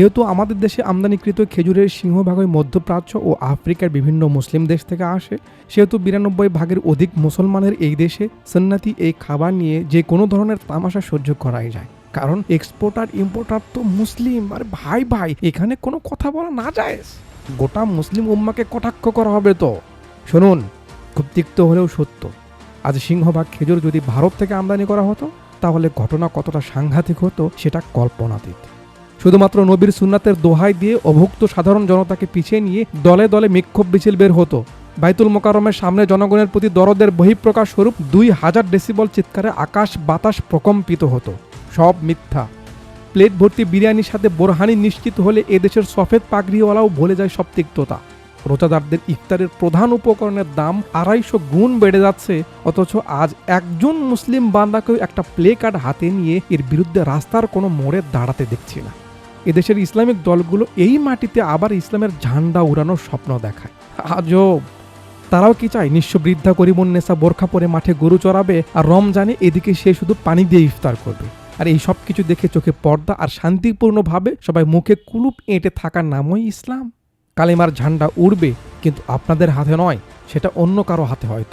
যেহেতু আমাদের দেশে আমদানিকৃত খেজুরের সিংহভাগ ওই মধ্যপ্রাচ্য ও আফ্রিকার বিভিন্ন মুসলিম দেশ থেকে আসে, সেহেতু বিরানব্বই ভাগের অধিক মুসলমানের এই দেশে সন্ন্যাতি এই খাবার নিয়ে যে কোনো ধরনের তামাশা সহ্য করাই যায়। কারণ এক্সপোর্টার, ইম্পোর্টার তো মুসলিম, আর ভাই ভাই, এখানে কোনো কথা বলা না যায়। গোটা মুসলিম উম্মাকে কটাক্ষ করা হবে তো? শুনুন, খুব তিক্ত হলেও সত্য, আজ সিংহভাগ খেজুর যদি ভারত থেকে আমদানি করা হতো, তাহলে ঘটনা কতটা সাংঘাতিক হতো সেটা কল্পনাতীত। শুধুমাত্র নবীর সুন্নাতের দোহাই দিয়ে অভুক্ত সাধারণ জনতাকে পিছিয়ে নিয়ে দলে দলে বিক্ষোভ মিছিল বের হতো। বাইতুল মোকারমের সামনে জনগণের প্রতি দরদের বহিঃপ্রকাশ স্বরূপ দুই হাজার ডেসিবল চিৎকারে আকাশ বাতাস প্রকম্পিত হতো। সব মিথ্যা। প্লেট ভর্তি বিরিয়ানির সাথে বোরহানি নিশ্চিত হলে এদেশের সফেদ পাগড়িওয়ালাও ভুলে যায় সব তিক্ততা। রোজাদারদের ইফতারের প্রধান উপকরণের দাম আড়াইশো গুণ বেড়ে যাচ্ছে, অথচ আজ একজন মুসলিম বান্দাকেও একটা প্লে কার্ড হাতে নিয়ে এর বিরুদ্ধে রাস্তার কোনো মোড়ে দাঁড়াতে দেখছি না। এদেশের ইসলামিক দলগুলো এই মাটিতে আবার ইসলামের ঝান্ডা উড়ানোর স্বপ্ন দেখায়। আজব তারাও কি চায়? নিঃস্ব বৃদ্ধা করিমুন্নেসা বোরখা পরে মাঠে গরু চড়াবে আর রমজানে এদিকে সে শুধু পানি দিয়ে ইফতার করবে। আর এই সব কিছু দেখে চোখে পর্দা আর শান্তিপূর্ণভাবে সবাই মুখে কুলুপ এঁটে থাকার নামই ইসলাম। কালিমার ঝান্ডা উড়বে কিন্তু আপনাদের হাতে নয়, সেটা অন্য কারও হাতে হয়তো।